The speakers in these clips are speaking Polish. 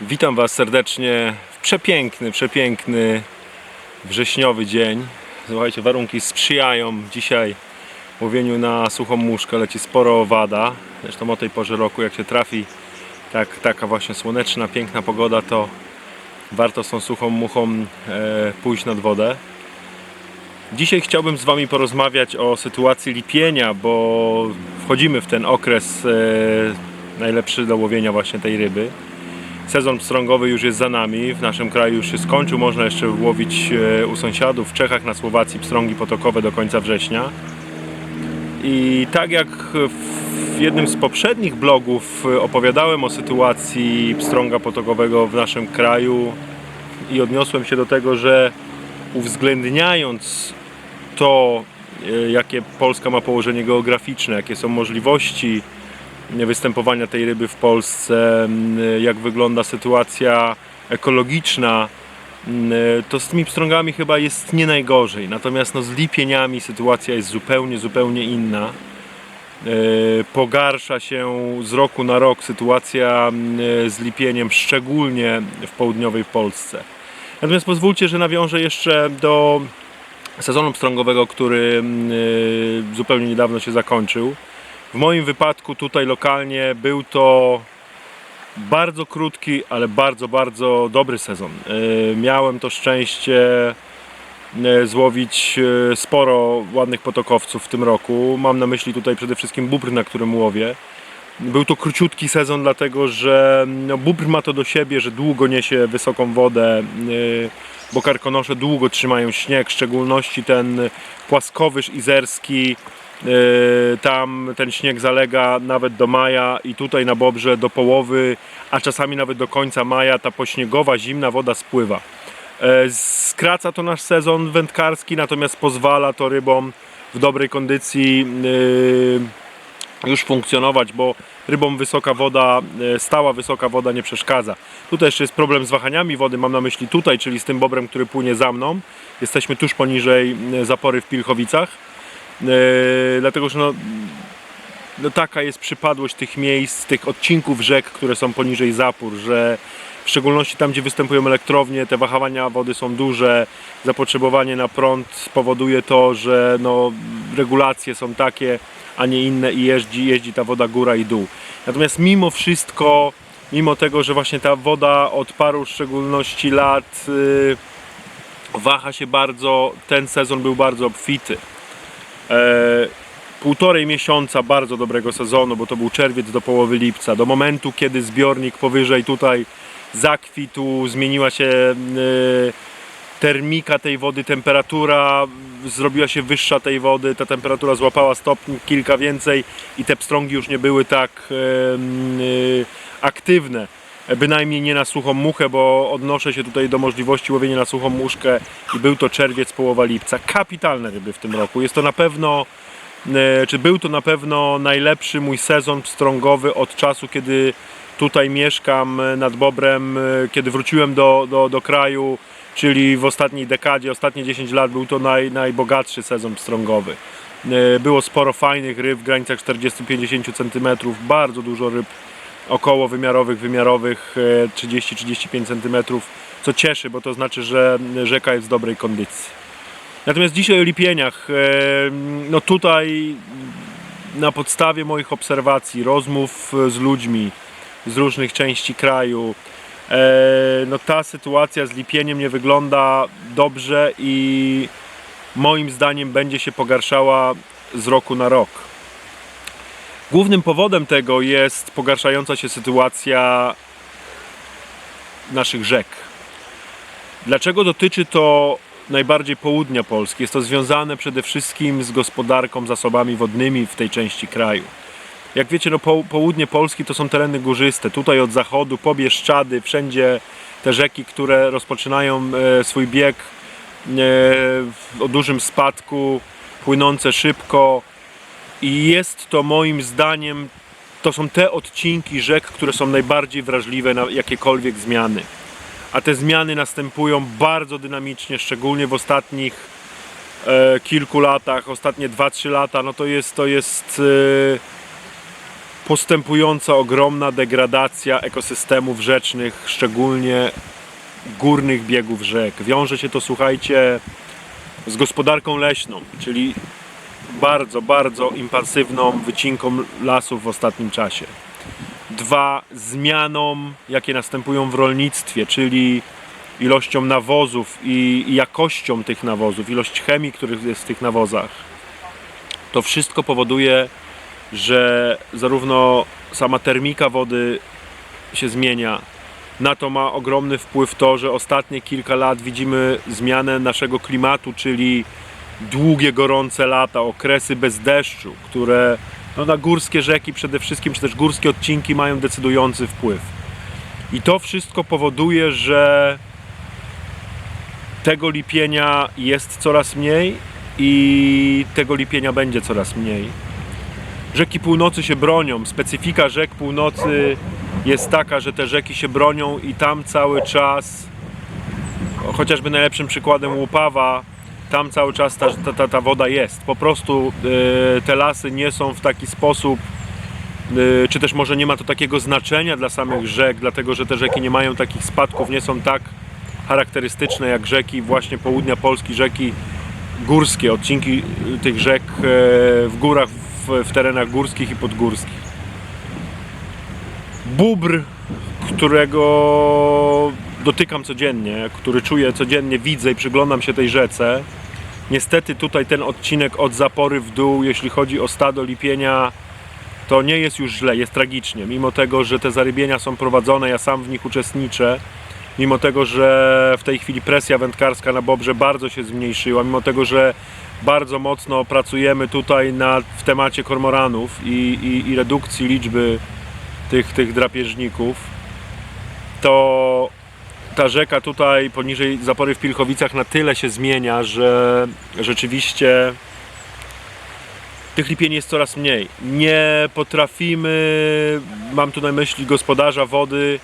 Witam Was serdecznie w przepiękny, przepiękny wrześniowy dzień. Słuchajcie, warunki sprzyjają dzisiaj łowieniu na suchą muszkę. Leci sporo owada. Zresztą o tej porze roku, jak się trafi tak, taka właśnie słoneczna, piękna pogoda, to warto z tą suchą muchą e, pójść nad wodę. Dzisiaj chciałbym z Wami porozmawiać o sytuacji lipienia, bo wchodzimy w ten okres e, najlepszy do łowienia właśnie tej ryby. Sezon pstrągowy już jest za nami, w naszym kraju już się skończył, można jeszcze łowić e, u sąsiadów, w Czechach, na Słowacji pstrągi potokowe do końca września. I tak jak w jednym z poprzednich blogów e, opowiadałem o sytuacji pstrąga potokowego w naszym kraju i odniosłem się do tego, że uwzględniając to, e, jakie Polska ma położenie geograficzne, jakie są możliwości występowania tej ryby w Polsce, jak wygląda sytuacja ekologiczna, m, to z tymi pstrągami chyba jest nie najgorzej. Natomiast no, z lipieniami sytuacja jest zupełnie, zupełnie inna. E, Pogarsza się z roku na rok sytuacja z lipieniem, szczególnie w południowej Polsce. Natomiast pozwólcie, że nawiążę jeszcze do sezonu pstrągowego, który m, e, zupełnie niedawno się zakończył. W moim wypadku tutaj lokalnie był to bardzo krótki, ale bardzo, bardzo dobry sezon. E, Miałem to szczęście e, złowić sporo ładnych potokowców w tym roku. Mam na myśli tutaj przede wszystkim bóbr, na którym łowię. Był to króciutki sezon, dlatego że no, bóbr ma to do siebie, że długo niesie wysoką wodę, bo karkonosze długo trzymają śnieg, w szczególności ten płaskowyż izerski. yy, Tam ten śnieg zalega nawet do maja i tutaj na Bobrze do połowy, a czasami nawet do końca maja ta pośniegowa, zimna woda spływa. E, Skraca to nasz sezon wędkarski, natomiast pozwala to rybom w dobrej kondycji yy, już funkcjonować, bo rybom wysoka woda, e, stała wysoka woda nie przeszkadza. Tutaj jeszcze jest problem z wahaniami wody, mam na myśli tutaj, czyli z tym bobrem, który płynie za mną. Jesteśmy tuż poniżej e, zapory w Pilchowicach, E, dlatego że no, no taka jest przypadłość tych miejsc, tych odcinków rzek, które są poniżej zapór, że w szczególności tam, gdzie występują elektrownie, te wahawania wody są duże, zapotrzebowanie na prąd powoduje to, że no, regulacje są takie, a nie inne i jeździ, jeździ ta woda góra i dół. Natomiast mimo wszystko, mimo tego, że właśnie ta woda od paru w szczególności lat yy, waha się bardzo, ten sezon był bardzo obfity. E, półtorej miesiąca bardzo dobrego sezonu, bo to był czerwiec do połowy lipca, do momentu, kiedy zbiornik powyżej tutaj zakwitł, zmieniła się e, termika tej wody, temperatura zrobiła się wyższa tej wody, ta temperatura złapała stopni kilka więcej i te pstrągi już nie były tak e, aktywne. Bynajmniej nie na suchą muchę, bo odnoszę się tutaj do możliwości łowienia na suchą muszkę i był to czerwiec, połowa lipca. Kapitalne ryby w tym roku. Jest to na pewno, e, czy był to na pewno najlepszy mój sezon pstrągowy od czasu, kiedy tutaj mieszkam e, nad Bobrem, e, kiedy wróciłem do, do, do kraju, czyli w ostatniej dekadzie, ostatnie 10 lat był to naj, najbogatszy sezon pstrągowy. E, Było sporo fajnych ryb w granicach 40-50 cm, bardzo dużo ryb około wymiarowych, wymiarowych e, 30-35 cm, co cieszy, bo to znaczy, że rzeka jest w dobrej kondycji. Natomiast dzisiaj o lipieniach, no tutaj na podstawie moich obserwacji, rozmów z ludźmi z różnych części kraju, e, no ta sytuacja z lipieniem nie wygląda dobrze i moim zdaniem będzie się pogarszała z roku na rok. Głównym powodem tego jest pogarszająca się sytuacja naszych rzek. Dlaczego dotyczy to najbardziej południa Polski? Jest to związane przede wszystkim z gospodarką zasobami wodnymi w tej części kraju. Jak wiecie, no, po, południe Polski to są tereny górzyste. Tutaj od zachodu, po Bieszczady, wszędzie te rzeki, które rozpoczynają e, swój bieg e, o dużym spadku, płynące szybko, i jest to moim zdaniem, to są te odcinki rzek, które są najbardziej wrażliwe na jakiekolwiek zmiany. A te zmiany następują bardzo dynamicznie, szczególnie w ostatnich e, kilku latach, ostatnie 2-3 lata, no to jest, to jest e, postępująca ogromna degradacja ekosystemów rzecznych, szczególnie górnych biegów rzek. Wiąże się to, słuchajcie, z gospodarką leśną, czyli bardzo, bardzo impulsywną wycinką lasów w ostatnim czasie. Dwa, zmianom, jakie następują w rolnictwie, czyli ilością nawozów i jakością tych nawozów, ilość chemii, która jest w tych nawozach. To wszystko powoduje, że zarówno sama termika wody się zmienia. Na to ma ogromny wpływ to, że ostatnie kilka lat widzimy zmianę naszego klimatu, czyli długie, gorące lata, okresy bez deszczu, które no, na górskie rzeki przede wszystkim, czy też górskie odcinki mają decydujący wpływ. I to wszystko powoduje, że tego lipienia jest coraz mniej i tego lipienia będzie coraz mniej. Rzeki północy się bronią. Specyfika rzek północy jest taka, że te rzeki się bronią i tam cały czas, chociażby najlepszym przykładem Łupawa, tam cały czas ta, ta, ta, woda jest. Po prostu e, te lasy nie są w taki sposób, e, czy też może nie ma to takiego znaczenia dla samych rzek, dlatego że te rzeki nie mają takich spadków, nie są tak charakterystyczne jak rzeki właśnie południa Polski, rzeki górskie, odcinki y, tych rzek e, w górach, w, terenach górskich i podgórskich. Bóbr, którego dotykam codziennie, który czuję codziennie, widzę i przyglądam się tej rzece. Niestety tutaj ten odcinek od zapory w dół, jeśli chodzi o stado lipienia, to nie jest już źle, jest tragicznie. Mimo tego, że te zarybienia są prowadzone, ja sam w nich uczestniczę, mimo tego, że w tej chwili presja wędkarska na Bobrze bardzo się zmniejszyła, mimo tego, że bardzo mocno pracujemy tutaj nad, w temacie kormoranów i, i, i redukcji liczby tych, tych drapieżników, to ta rzeka tutaj poniżej zapory w Pilchowicach na tyle się zmienia, że rzeczywiście tych lipieni jest coraz mniej. Nie potrafimy, mam tu na myśli gospodarza wody,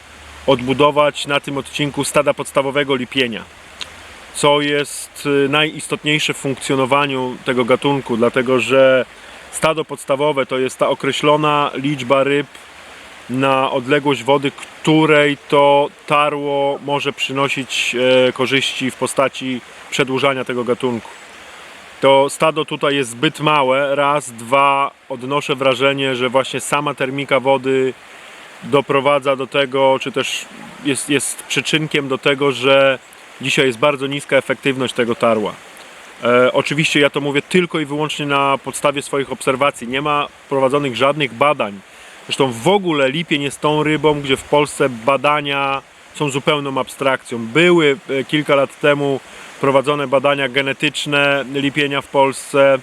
odbudować na tym odcinku stada podstawowego lipienia. Co jest y, najistotniejsze w funkcjonowaniu tego gatunku, dlatego że stado podstawowe to jest ta określona liczba ryb na odległość wody, której to tarło może przynosić e, korzyści w postaci przedłużania tego gatunku. To stado tutaj jest zbyt małe, raz, dwa, odnoszę wrażenie, że właśnie sama termika wody doprowadza do tego, czy też jest, jest przyczynkiem do tego, że dzisiaj jest bardzo niska efektywność tego tarła. E, oczywiście ja to mówię tylko i wyłącznie na podstawie swoich obserwacji. Nie ma prowadzonych żadnych badań. Zresztą w ogóle lipień jest tą rybą, gdzie w Polsce badania są zupełną abstrakcją. Były e, kilka lat temu prowadzone badania genetyczne lipienia w Polsce.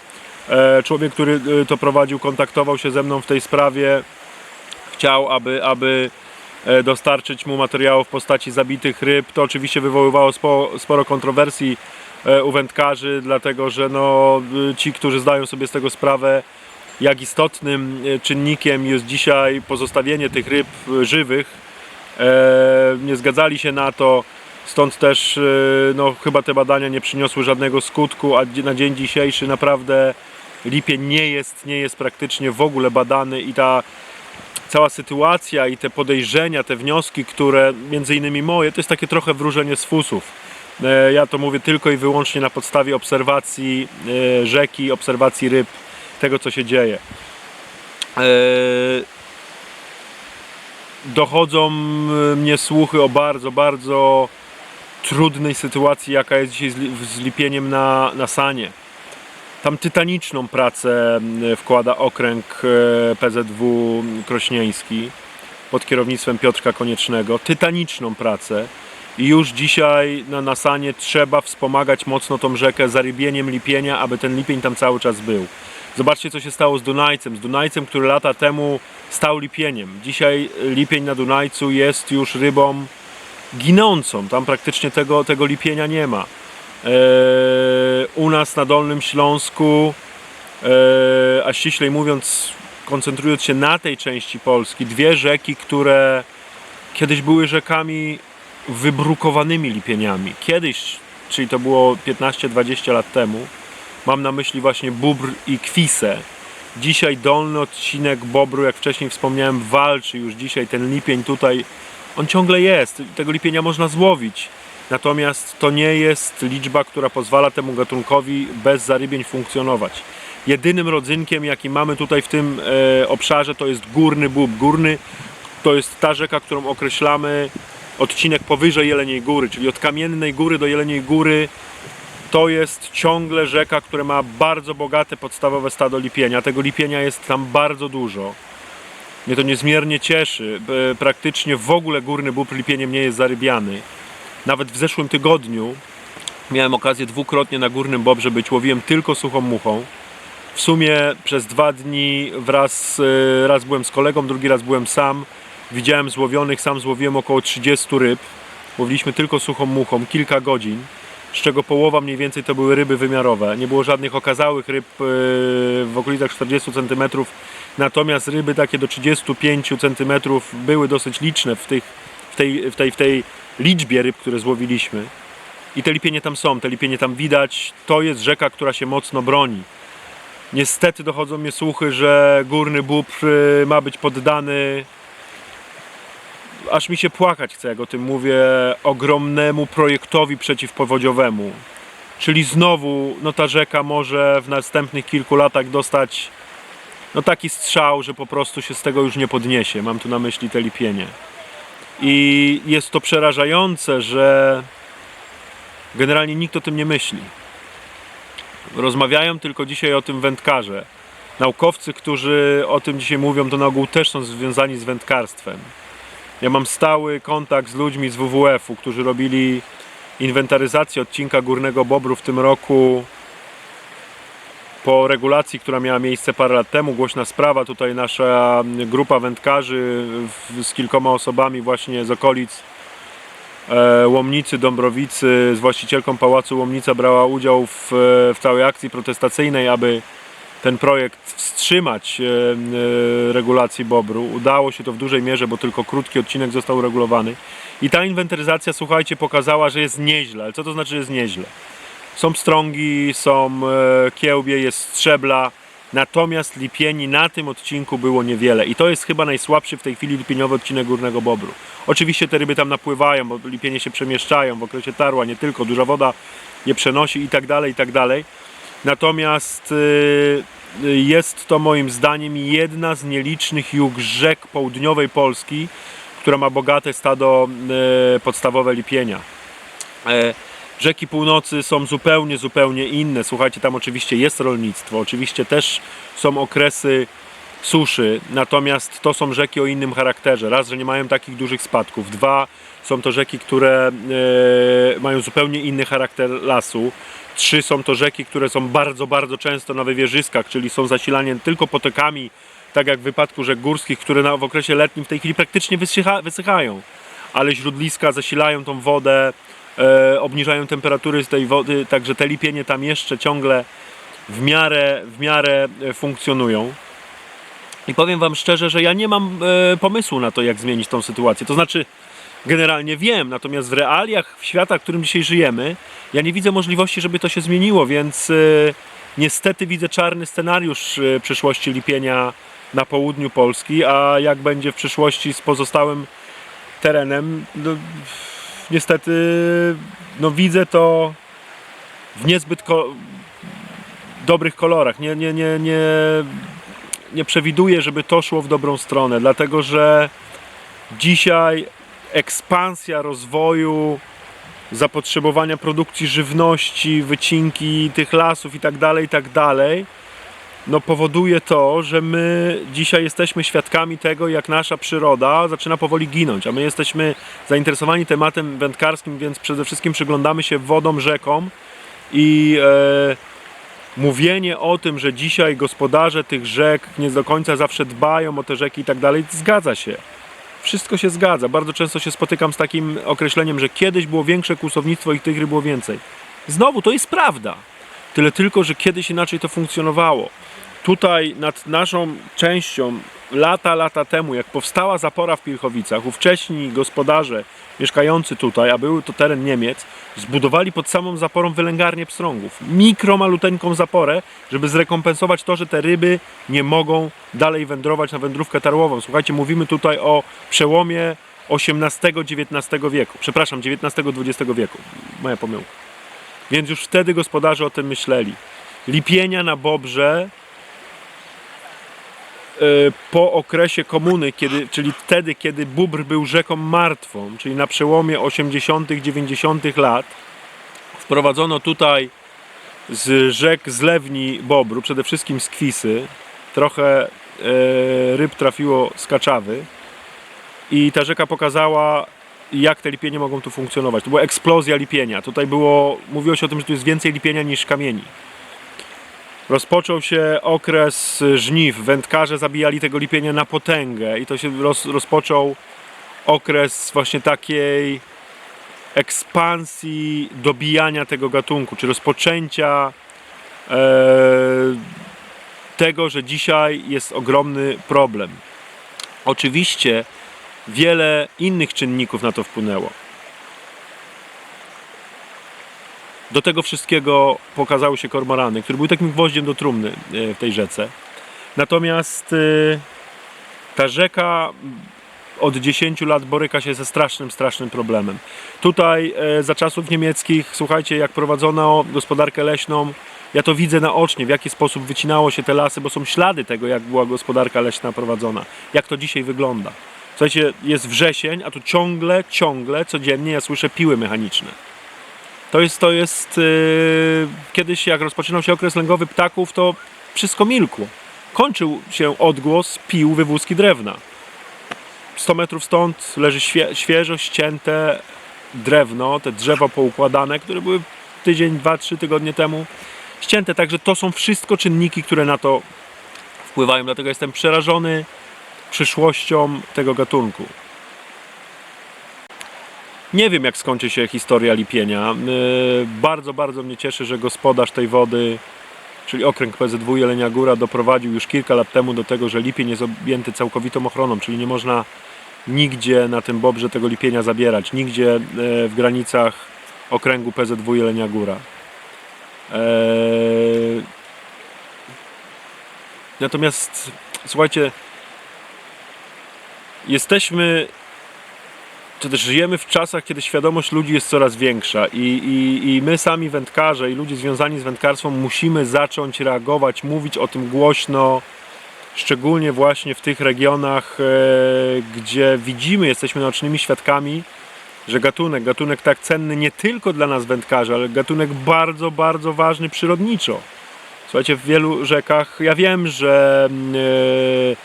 E, Człowiek, który e, to prowadził, kontaktował się ze mną w tej sprawie. Chciał, aby, aby dostarczyć mu materiału w postaci zabitych ryb. To oczywiście wywoływało spo, sporo kontrowersji e, u wędkarzy, dlatego że no, y, ci, którzy zdają sobie z tego sprawę, jak istotnym e, czynnikiem jest dzisiaj pozostawienie tych ryb e, żywych, e, nie zgadzali się na to. Stąd też e, no, chyba te badania nie przyniosły żadnego skutku, a na dzień dzisiejszy naprawdę lipień nie jest, nie jest praktycznie w ogóle badany i ta cała sytuacja i te podejrzenia, te wnioski, które między innymi moje, to jest takie trochę wróżenie z fusów. E, Ja to mówię tylko i wyłącznie na podstawie obserwacji e, rzeki, obserwacji ryb, tego co się dzieje. E, Dochodzą mnie słuchy o bardzo, bardzo trudnej sytuacji, jaka jest dzisiaj z lipieniem na, na Sanie. Tam tytaniczną pracę m, wkłada okręg e, PZW Krośnieński pod kierownictwem Piotrka Koniecznego. Tytaniczną pracę. I już dzisiaj na Nasanie trzeba wspomagać mocno tą rzekę zarybieniem lipienia, aby ten lipień tam cały czas był. Zobaczcie, co się stało z Dunajcem. Z Dunajcem, który lata temu stał lipieniem. Dzisiaj lipień na Dunajcu jest już rybą ginącą. Tam praktycznie tego, tego lipienia nie ma. Eee, u nas na Dolnym Śląsku, eee, a ściślej mówiąc, koncentrując się na tej części Polski, dwie rzeki, które kiedyś były rzekami wybrukowanymi lipieniami. Kiedyś, czyli to było 15-20 lat temu, Mam na myśli właśnie bóbr i kwisę. Dzisiaj dolny odcinek Bobru, jak wcześniej wspomniałem, walczy już dzisiaj. Ten lipień tutaj, on ciągle jest. Tego lipienia można złowić. Natomiast to nie jest liczba, która pozwala temu gatunkowi bez zarybień funkcjonować. Jedynym rodzynkiem, jaki mamy tutaj w tym e, obszarze, to jest górny bób. Górny to jest ta rzeka, którą określamy odcinek powyżej Jeleniej Góry, czyli od Kamiennej Góry do Jeleniej Góry to jest ciągle rzeka, która ma bardzo bogate podstawowe stado lipienia. Tego lipienia jest tam bardzo dużo. Mnie to niezmiernie cieszy. Praktycznie w ogóle górny bóbr lipieniem nie jest zarybiany. Nawet w zeszłym tygodniu miałem okazję dwukrotnie na górnym bobrze być. Łowiłem tylko suchą muchą. W sumie przez dwa dni wraz, e, raz byłem z kolegą, drugi raz byłem sam. Widziałem złowionych, sam złowiłem około 30 ryb. Łowiliśmy tylko suchą muchą, kilka godzin z czego połowa mniej więcej to były ryby wymiarowe. Nie było żadnych okazałych ryb e, w okolicach 40 cm, natomiast ryby takie do 35 cm były dosyć liczne w, tych, w, tej, w, tej, w tej liczbie ryb, które złowiliśmy. I te lipienie tam są, te lipienie tam widać. To jest rzeka, która się mocno broni. Niestety dochodzą mnie słuchy, że górny bóbr e, ma być poddany aż mi się płakać chce, jak o tym mówię, ogromnemu projektowi przeciwpowodziowemu. Czyli znowu no ta rzeka może w następnych kilku latach dostać no taki strzał, że po prostu się z tego już nie podniesie. Mam tu na myśli te lipienie. I jest to przerażające, że generalnie nikt o tym nie myśli. Rozmawiają tylko dzisiaj o tym wędkarze. Naukowcy, którzy o tym dzisiaj mówią, to na ogół też są związani z wędkarstwem. Ja mam stały kontakt z ludźmi z WWF-u, którzy robili inwentaryzację odcinka Górnego Bobru w tym roku po regulacji, która miała miejsce parę lat temu. Głośna sprawa, tutaj nasza grupa wędkarzy z kilkoma osobami właśnie z okolic e, Łomnicy, Dąbrowicy, z właścicielką Pałacu Łomnica brała udział w, w całej akcji protestacyjnej, aby ten projekt wstrzymać e, e, regulacji Bobru. Udało się to w dużej mierze, bo tylko krótki odcinek został uregulowany. I ta inwentaryzacja, słuchajcie, pokazała, że jest nieźle. Ale co to znaczy, że jest nieźle? Są pstrągi, są e, kiełbie, jest strzebla. Natomiast lipieni na tym odcinku było niewiele. I to jest chyba najsłabszy w tej chwili lipieniowy odcinek Górnego Bobru. Oczywiście te ryby tam napływają, bo lipienie się przemieszczają w okresie tarła, nie tylko. Duża woda je przenosi i tak dalej, i tak dalej. Natomiast y, jest to moim zdaniem jedna z nielicznych jug rzek południowej Polski, która ma bogate stado y, podstawowe lipienia. Rzeki północy są zupełnie, zupełnie inne. Słuchajcie, tam oczywiście jest rolnictwo, oczywiście też są okresy suszy, natomiast to są rzeki o innym charakterze. Raz, że nie mają takich dużych spadków. Dwa, są to rzeki, które e, mają zupełnie inny charakter lasu. Trzy, są to rzeki, które są bardzo, bardzo często na wywierzyskach, czyli są zasilane tylko potokami, tak jak w wypadku rzek górskich, które na, w okresie letnim w tej chwili praktycznie wysycha, wysychają. Ale źródliska zasilają tą wodę, e, obniżają temperatury z tej wody, także te lipienie tam jeszcze ciągle w miarę, w miarę e, funkcjonują. I powiem Wam szczerze, że ja nie mam e, pomysłu na to, jak zmienić tą sytuację. To znaczy, generalnie wiem, natomiast w realiach w świata, w którym dzisiaj żyjemy, ja nie widzę możliwości, żeby to się zmieniło, więc e, niestety widzę czarny scenariusz e, przyszłości lipienia na południu Polski, a jak będzie w przyszłości z pozostałym terenem, no, niestety no, widzę to w niezbyt ko- dobrych kolorach. Nie, nie, nie, nie, nie przewiduję, żeby to szło w dobrą stronę, dlatego że dzisiaj ekspansja rozwoju, zapotrzebowania produkcji żywności, wycinki tych lasów i tak dalej, i tak dalej, no powoduje to, że my dzisiaj jesteśmy świadkami tego, jak nasza przyroda zaczyna powoli ginąć, a my jesteśmy zainteresowani tematem wędkarskim, więc przede wszystkim przyglądamy się wodom, rzekom i e, mówienie o tym, że dzisiaj gospodarze tych rzek nie do końca zawsze dbają o te rzeki i tak dalej, zgadza się. Wszystko się zgadza. Bardzo często się spotykam z takim określeniem, że kiedyś było większe kłusownictwo i tych ryb było więcej. Znowu, to jest prawda. Tyle tylko, że kiedyś inaczej to funkcjonowało. Tutaj nad naszą częścią lata, lata temu, jak powstała zapora w Pilchowicach, ówcześni gospodarze mieszkający tutaj, a był to teren Niemiec, zbudowali pod samą zaporą wylęgarnię pstrągów. Mikro, maluteńką zaporę, żeby zrekompensować to, że te ryby nie mogą dalej wędrować na wędrówkę tarłową. Słuchajcie, mówimy tutaj o przełomie XVIII-XIX wieku. Przepraszam, XIX-XX wieku. Moja pomyłka. Więc już wtedy gospodarze o tym myśleli. Lipienia na Bobrze po okresie komuny, kiedy, czyli wtedy, kiedy Bóbr był rzeką martwą, czyli na przełomie 80., 90. lat, wprowadzono tutaj z rzek zlewni Bobru, przede wszystkim z Kwisy, trochę e, ryb trafiło z Kaczawy i ta rzeka pokazała, jak te lipienie mogą tu funkcjonować. To była eksplozja lipienia. Tutaj było, mówiło się o tym, że tu jest więcej lipienia niż kamieni. Rozpoczął się okres żniw. Wędkarze zabijali tego lipienia na potęgę i to się roz, rozpoczął okres właśnie takiej ekspansji dobijania tego gatunku, czy rozpoczęcia e, tego, że dzisiaj jest ogromny problem. Oczywiście wiele innych czynników na to wpłynęło. Do tego wszystkiego pokazały się kormorany, który był takim gwoździem do trumny e, w tej rzece. Natomiast e, ta rzeka od 10 lat boryka się ze strasznym, strasznym problemem. Tutaj e, za czasów niemieckich, słuchajcie, jak prowadzono gospodarkę leśną, ja to widzę naocznie, w jaki sposób wycinało się te lasy, bo są ślady tego, jak była gospodarka leśna prowadzona, jak to dzisiaj wygląda. Słuchajcie, jest wrzesień, a tu ciągle, ciągle, codziennie ja słyszę piły mechaniczne. To jest, to jest yy, kiedyś jak rozpoczynał się okres lęgowy ptaków, to wszystko milkło. Kończył się odgłos pił wywózki drewna. 100 metrów stąd leży świe, świeżo ścięte drewno, te drzewa poukładane, które były tydzień, dwa, trzy tygodnie temu ścięte. Także to są wszystko czynniki, które na to wpływają. Dlatego jestem przerażony przyszłością tego gatunku. Nie wiem, jak skończy się historia lipienia. Yy, Bardzo, bardzo mnie cieszy, że gospodarz tej wody, czyli okręg PZW Jelenia Góra, doprowadził już kilka lat temu do tego, że lipień jest objęty całkowitą ochroną, czyli nie można nigdzie na tym bobrze tego lipienia zabierać, nigdzie yy, w granicach okręgu PZW Jelenia Góra. Eee, Natomiast słuchajcie, jesteśmy, czy też żyjemy w czasach, kiedy świadomość ludzi jest coraz większa i, i, i my sami wędkarze i ludzie związani z wędkarstwem musimy zacząć reagować, mówić o tym głośno, szczególnie właśnie w tych regionach, e, gdzie widzimy, jesteśmy naocznymi świadkami, że gatunek, gatunek tak cenny nie tylko dla nas wędkarzy, ale gatunek bardzo, bardzo ważny przyrodniczo. Słuchajcie, w wielu rzekach, ja wiem, że mm, e,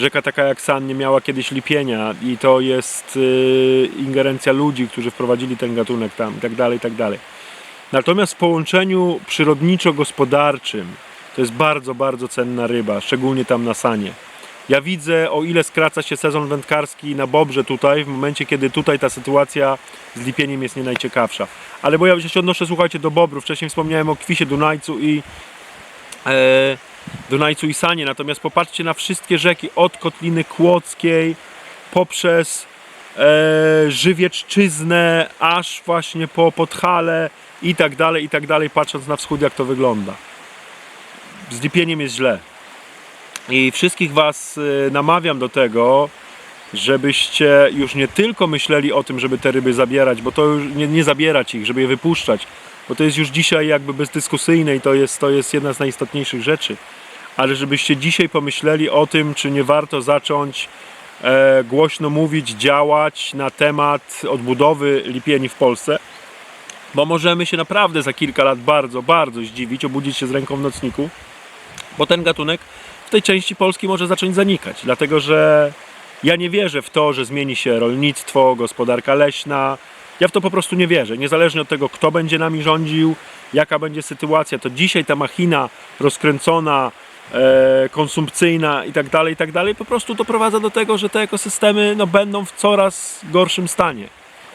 rzeka taka jak San nie miała kiedyś lipienia i to jest e, ingerencja ludzi, którzy wprowadzili ten gatunek tam i tak dalej, i tak dalej. Natomiast w połączeniu przyrodniczo-gospodarczym to jest bardzo, bardzo cenna ryba, szczególnie tam na Sanie. Ja widzę, o ile skraca się sezon wędkarski na Bobrze tutaj, w momencie, kiedy tutaj ta sytuacja z lipieniem jest nie najciekawsza. Ale bo ja się odnoszę, słuchajcie, do Bobru. Wcześniej wspomniałem o Kwisie Dunajcu i e, Dunajcu i Sanie. Natomiast popatrzcie na wszystkie rzeki od Kotliny Kłodzkiej poprzez e, Żywieczczyznę, aż właśnie po Podhale i tak dalej, i tak dalej, patrząc na wschód, jak to wygląda. Z lipieniem jest źle. I wszystkich Was y, namawiam do tego, żebyście już nie tylko myśleli o tym, żeby te ryby zabierać, bo to już nie, nie zabierać ich, żeby je wypuszczać, bo to jest już dzisiaj jakby bezdyskusyjne i to jest, to jest jedna z najistotniejszych rzeczy. Ale żebyście dzisiaj pomyśleli o tym, czy nie warto zacząć e, głośno mówić, działać na temat odbudowy lipieni w Polsce, bo możemy się naprawdę za kilka lat bardzo, bardzo zdziwić, obudzić się z ręką w nocniku, bo ten gatunek w tej części Polski może zacząć zanikać, dlatego że ja nie wierzę w to, że zmieni się rolnictwo, gospodarka leśna. Ja w to po prostu nie wierzę. Niezależnie od tego, kto będzie nami rządził, jaka będzie sytuacja, to dzisiaj ta machina rozkręcona, e, konsumpcyjna i tak dalej, i tak dalej, po prostu doprowadza do tego, że te ekosystemy no, będą w coraz gorszym stanie.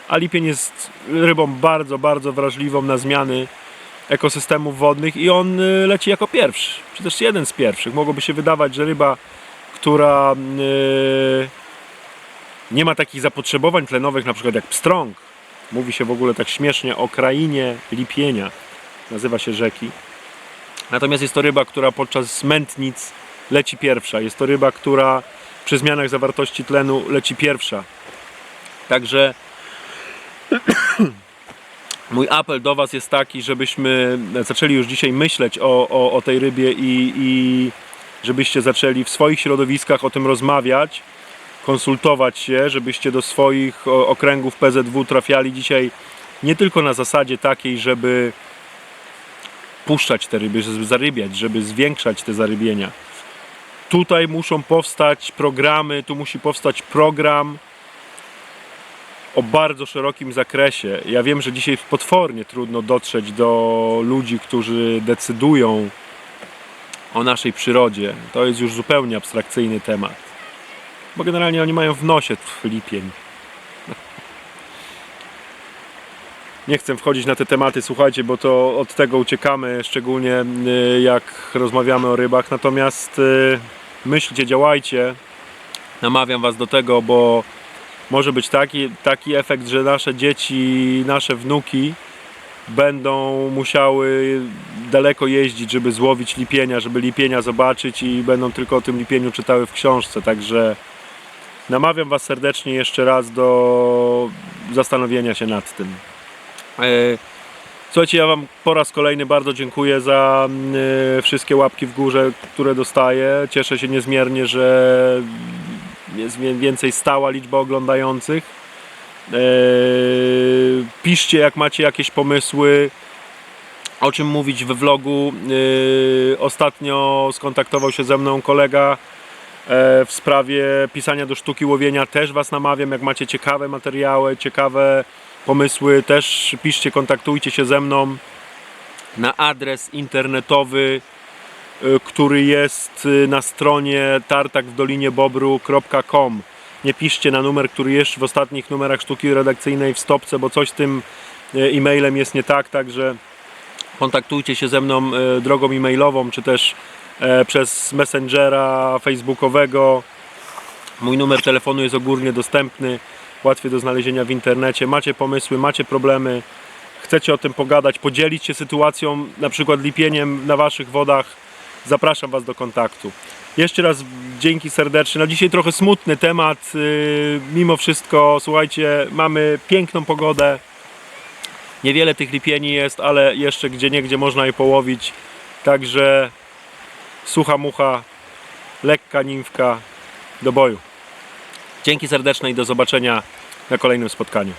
A lipień jest rybą bardzo, bardzo wrażliwą na zmiany ekosystemów wodnych i on y, leci jako pierwszy, czy też jeden z pierwszych. Mogłoby się wydawać, że ryba, która yy, nie ma takich zapotrzebowań tlenowych, na przykład jak pstrąg. Mówi się w ogóle tak śmiesznie o krainie lipienia. Nazywa się rzeki. Natomiast jest to ryba, która podczas mętnic leci pierwsza. Jest to ryba, która przy zmianach zawartości tlenu leci pierwsza. Także mój apel do Was jest taki, żebyśmy zaczęli już dzisiaj myśleć o, o, o tej rybie i, i żebyście zaczęli w swoich środowiskach o tym rozmawiać, konsultować się, żebyście do swoich okręgów PZW trafiali dzisiaj nie tylko na zasadzie takiej, żeby puszczać te ryby, żeby zarybiać, żeby zwiększać te zarybienia. Tutaj muszą powstać programy, tu musi powstać program o bardzo szerokim zakresie. Ja wiem, że dzisiaj potwornie trudno dotrzeć do ludzi, którzy decydują o naszej przyrodzie. To jest już zupełnie abstrakcyjny temat. Bo generalnie oni mają w nosie lipień. Nie chcę wchodzić na te tematy, słuchajcie, bo to od tego uciekamy, szczególnie y, jak rozmawiamy o rybach. Natomiast y, myślcie, działajcie. Namawiam Was do tego, bo może być taki, taki efekt, że nasze dzieci, nasze wnuki będą musiały daleko jeździć, żeby złowić lipienia, żeby lipienia zobaczyć i będą tylko o tym lipieniu czytały w książce. Także namawiam Was serdecznie jeszcze raz do zastanowienia się nad tym. E, Słuchajcie, ja Wam po raz kolejny bardzo dziękuję za e, wszystkie łapki w górze, które dostaję. Cieszę się niezmiernie, że jest więcej stała liczba oglądających. E, Piszcie, jak macie jakieś pomysły, o czym mówić we vlogu. E, Ostatnio skontaktował się ze mną kolega w sprawie pisania do sztuki łowienia. Też Was namawiam, jak macie ciekawe materiały, ciekawe pomysły, też piszcie, kontaktujcie się ze mną na adres internetowy, y, który jest y, na stronie tartakwdoliniebobru.com. Nie piszcie na numer, który jest w ostatnich numerach sztuki redakcyjnej w stopce, bo coś z tym e-mailem jest nie tak, także kontaktujcie się ze mną drogą e-mailową, czy też e, przez messengera facebookowego. Mój numer telefonu jest ogólnie dostępny, łatwiej do znalezienia w internecie. Macie pomysły, macie problemy, chcecie o tym pogadać, podzielić się sytuacją, na przykład lipieniem na waszych wodach, zapraszam was do kontaktu. Jeszcze raz dzięki serdecznie. Na dzisiaj trochę smutny temat. yy, Mimo wszystko, słuchajcie, mamy piękną pogodę. Niewiele tych lipieni jest, ale jeszcze gdzie niegdzie można je połowić. Także sucha mucha, lekka nimfka do boju. Dzięki serdeczne i do zobaczenia na kolejnym spotkaniu.